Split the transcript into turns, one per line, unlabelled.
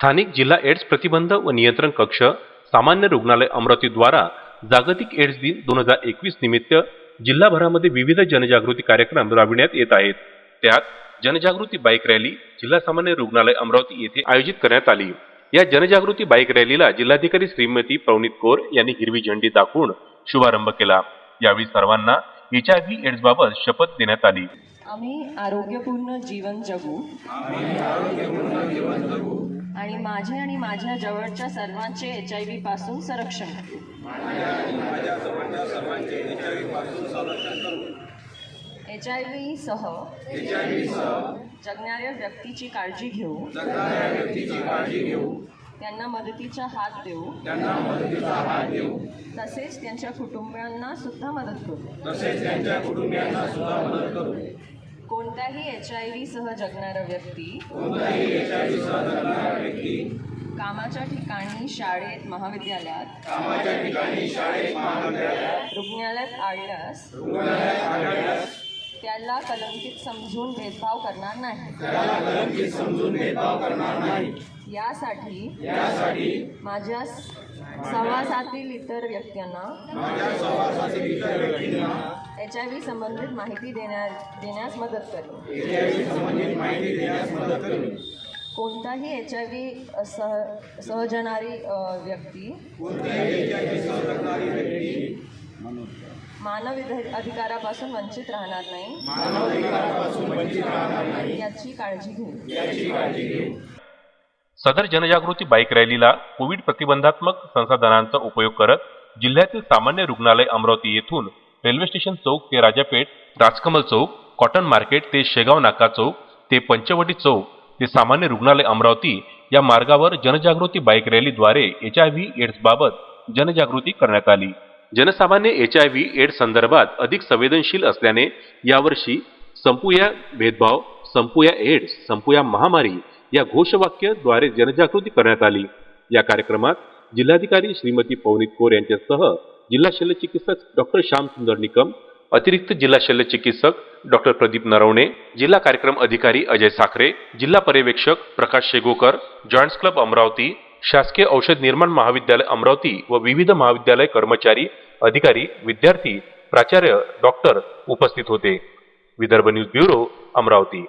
स्थानिक जिल्हा एड्स प्रतिबंध व नियंत्रण कक्ष सामान्य रुग्णालय अमरावतीद्वारा जागतिक एड्स दिन दोन हजार एकवीस निमित्त जिल्हाभरामध्ये विविध जनजागृती कार्यक्रम राबविण्यात येत आहेत. त्यात जनजागृती बाईक रॅली जिल्हा सामान्य रुग्णालय अमरावती येथे आयोजित करण्यात आली. या जनजागृती बाईक रॅलीला जिल्हाधिकारी श्रीमती प्रवणित कौर यांनी हिरवी झेंडी दाखवून शुभारंभ केला. यावेळी सर्वांना एच आय व्ही एड्स बाबत शपथ देण्यात आली.
आम्ही आरोग्यपूर्ण जीवन जगू. आणि माझे आणि माझ्या जवळच्या सर्वांचे एच आय व्ही पासून संरक्षण एच आय व्ही सह जगणाऱ्या व्यक्तीची काळजी घेऊ. त्यांना मदतीचा हात देऊ देऊ. तसेच त्यांच्या कुटुंबियांना सुद्धा मदत करू. कोणत्याही एच आय व्ही सह जगणारा व्यक्ती कामाच्या ठिकाणी शाळेत महाविद्यालयात रुग्णालयात आढळल्यास त्याला कलंकित समजून भेदभाव करणार नाही. यासाठी माझ्या सहवासातील इतर व्यक्तींना एच आय व्ही संबंधित माहिती देण्या देण्यास मदत करेल कोणताही एच आय व्ही सह सहजणारी व्यक्ती मानव विध- अधिकारापासून वंचित राहणार नाही. याची काळजी घेऊ.
सदर जनजागृती बाईक रॅलीला कोविड प्रतिबंधात्मक संसाधनांचा उपयोग करत जिल्ह्यातील सामान्य रुग्णालय अमरावती येथून रेल्वे स्टेशन चौक ते राजापेठ राजकमल चौक कॉटन मार्केट ते शेगाव नाका चौक ते पंचवटी चौक ते सामान्य रुग्णालय अमरावती या मार्गावर जनजागृती बाईक रॅलीद्वारे एच आय व्ही एड्स बाबत जनजागृती करण्यात आली. जनसामान्य एच आय व्ही एड्स संदर्भात अधिक संवेदनशील असल्याने यावर्षी संपूया भेदभाव संपूया एड्स संपूया महामारी या घोषवाक्याद्वारे जनजागृती करण्यात आली. या कार्यक्रमात जिल्हाधिकारी श्रीमती पवनीत कोर यांच्यासह जिल्हा शल्य चिकित्सक डॉक्टर श्यामसुंदर निकम अतिरिक्त जिल्हा शल्य चिकित्सक डॉक्टर प्रदीप नरवणे जिल्हा कार्यक्रम अधिकारी अजय साखरे जिल्हा पर्यवेक्षक प्रकाश शेगोकर जॉईंट्स क्लब अमरावती शासकीय औषध निर्माण महाविद्यालय अमरावती व विविध महाविद्यालय कर्मचारी अधिकारी विद्यार्थी प्राचार्य डॉक्टर उपस्थित होते. Vidarbha news bureau Amravati.